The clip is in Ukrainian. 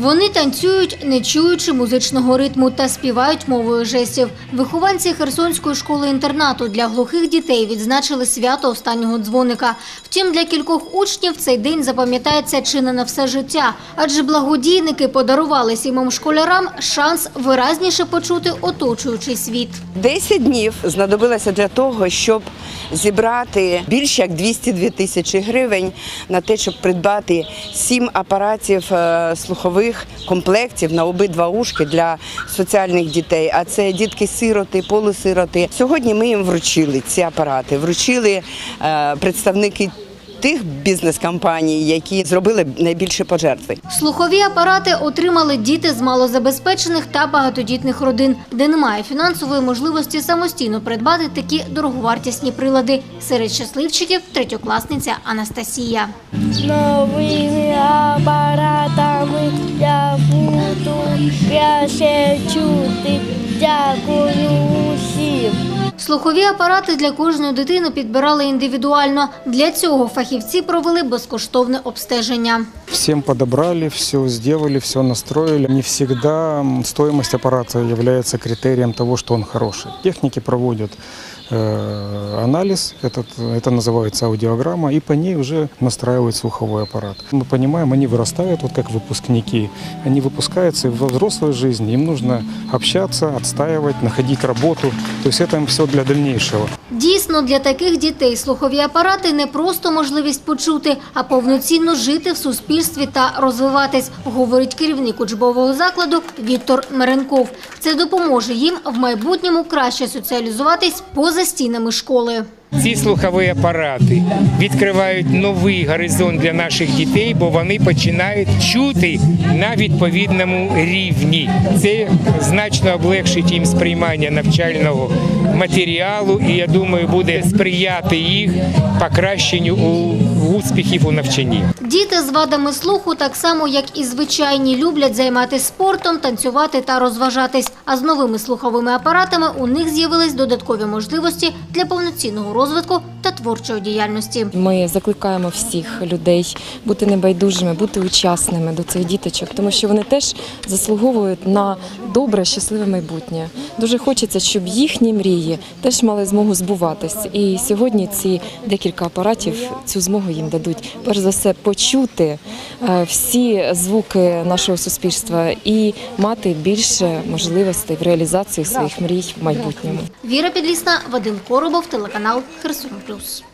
Вони танцюють, не чуючи музичного ритму та співають мовою жестів. Вихованці Херсонської школи-інтернату для глухих дітей відзначили свято останнього дзвоника. Втім, для кількох учнів цей день запам'ятається чи не на все життя, адже благодійники подарували сімом школярам шанс виразніше почути оточуючий світ. 10 днів знадобилося для того, щоб зібрати більше як 202 тисячі гривень на те, щоб придбати сім апаратів е, слухових комплектів на обидва ушки для соціальних дітей. А це дітки-сироти, полусироти. Сьогодні ми їм вручили ці апарати. Вручили е, представники тих бізнес-компаній, які зробили найбільше пожертви. Слухові апарати отримали діти з малозабезпечених та багатодітних родин, де немає фінансової можливості самостійно придбати такі дороговартісні прилади. Серед щасливчиків третьокласниця Анастасія. Новими Слухові апарати для кожної дитини підбирали індивідуально. Для цього фахівці провели безкоштовне обстеження. Всем подобрали, все сделали, все настроили. Не всегда м, стоимость аппарата является критерием того, что он хороший. Техники проводят э, анализ, этот, это называется аудиограмма, и по ней уже настраивают слуховой аппарат. Мы понимаем, они вырастают, вот как выпускники, они выпускаются и во взрослой жизни, им нужно общаться, отстаивать, находить работу, то есть это им все для дальнішого. Дійсно, для таких дітей слухові апарати не просто можливість почути, а повноцінно жити в суспільстві та розвиватись, говорить керівник учбового закладу Віктор Меренков. Це допоможе їм в майбутньому краще соціалізуватись поза стінами школи. Ці слухові апарати відкривають новий горизонт для наших дітей, бо вони починають чути на відповідному рівні. Це значно облегшить їм сприймання навчального матеріалу, і я думаю, буде сприяти їх покращенню у успіхів у навчанні. Діти з вадами слуху, так само як і звичайні, люблять займатися спортом, танцювати та розважатись. А з новими слуховими апаратами у них з'явились додаткові можливості для повноцінного розвитку та творчої діяльності. Ми закликаємо всіх людей бути небайдужими, бути учасними до цих діточок, тому що вони теж заслуговують на добре, щасливе майбутнє. Дуже хочеться, щоб їхні мрії теж мали змогу збуватись. І сьогодні ці декілька апаратів цю змогу їм дадуть. Перш за все, почути е, всі звуки нашого суспільства і мати більше можливостей в реалізації своїх мрій в майбутньому. Віра Підлісна, Вадим Коробов, телеканал Херсон Плюс.